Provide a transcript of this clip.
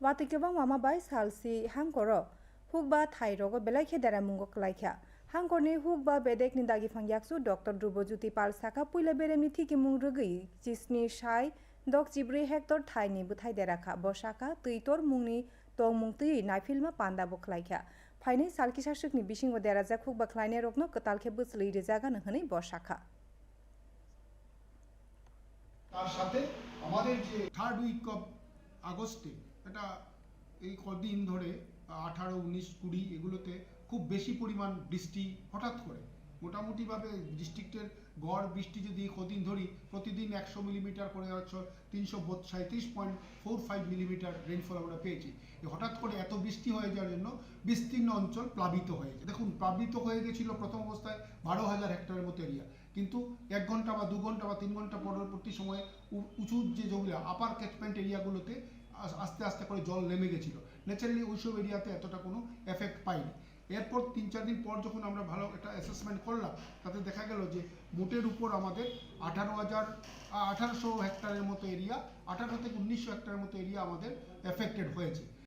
Watikebang mama bai salsi hangkoro hukba thairogo belaikhe dara mungo klaikha hangkorni hukba bedek ni dagi fangyaksu Dr. Drubojyoti Pal Saka puila beremni thiki mung rugui chisni sai dok chibri hector thaini buthai derakha bo saka tuitor mungni tongmung tui naifilma panda bo klaikha ফাইনে সালকি শাসকনি বিশিঙ্গ দেরাজা খুব বা ক্লাইনে রগ্ন কতালখে বসলি রেজাগা নহনে বসাখা তার সাথে আমাদের যে third week of আগস্টে এটা এই কদিন ধরে, আঠারো, উনিশ, কুড়ি এগুলোতে খুব বেশি পরিমাণ বৃষ্টি হঠাৎ করে। মোটামুটিভাবে ডিস্ট্রিক্টের গড় বৃষ্টি যদি কদিন ধরি, প্রতিদিন একশো মিলিমিটার করে হচ্ছে তিনশো সাঁত্রিশ point four five millimetre rainfall আমরা পেয়েছি। হঠাৎ করে এত বৃষ্টি হয়ে যাওয়ার জন্য বিস্তীর্ণ অঞ্চল প্লাবিত হয়ে হয়েছে দেখুন, প্লাবিত হয়ে গেছিল প্রথম অবস্থায় বারো হাজার হেক্টরের মতো এরিয়া কিন্তু এক ঘণ্টা বা দু ঘণ্টা বা তিন ঘণ্টা পরবর্তী সময়ে উঁচু যে জমিগুলো আপার ক্যাচমেন্ট এরিয়াগুলোতে আস্তে আস্তে করে জল নেমে গেছিল। ন্যাচারালি ওইসব এরিয়াতে এতটা কোনো এফেক্ট পাইনি। এরপর তিন চার দিন পর যখন আমরা ভালো একটা অ্যাসেসমেন্ট করলাম, তাতে দেখা গেল যে মোটের উপর আমাদের আঠারো হাজার আঠারোশো হেক্টরের মতো এরিয়া আঠারো থেকে উনিশশো হেক্টরের মতো এরিয়া আমাদের এফেক্টেড হয়েছে।